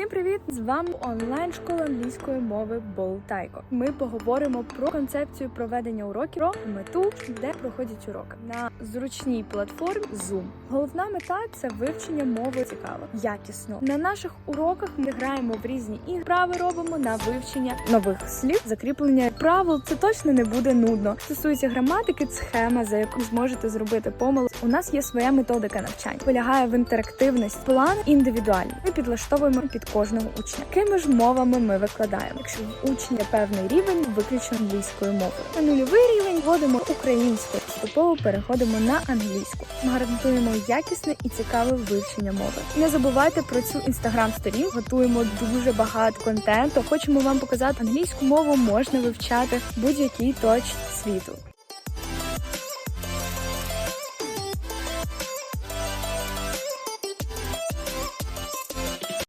Всім привіт! З вами онлайн школа англійської мови Болтайко. Ми поговоримо про концепцію проведення уроків, про мету, де проходять уроки на зручній платформі Zoom. Головна мета це вивчення мови цікаво, якісно. На наших уроках ми граємо в різні ігри, вправи робимо на вивчення нових слів, закріплення правил. Це точно не буде нудно. Стосується граматики, схема, за яку зможете зробити помилку. У нас є своя методика навчання. Полягає в інтерактивності, план індивідуальний. Ми підлаштовуємо під кожного учня. Якими ж мовами ми викладаємо? Якщо в учня певний рівень, виключно англійською мовою. На нульовий рівень вводимо українською, поступово переходимо на англійську. Ми гарантуємо якісне і цікаве вивчення мови. Не забувайте про цю інстаграм-сторінку. Готуємо дуже багато контенту. Хочемо вам показати англійську мову можна вивчати в будь-якій точці світу.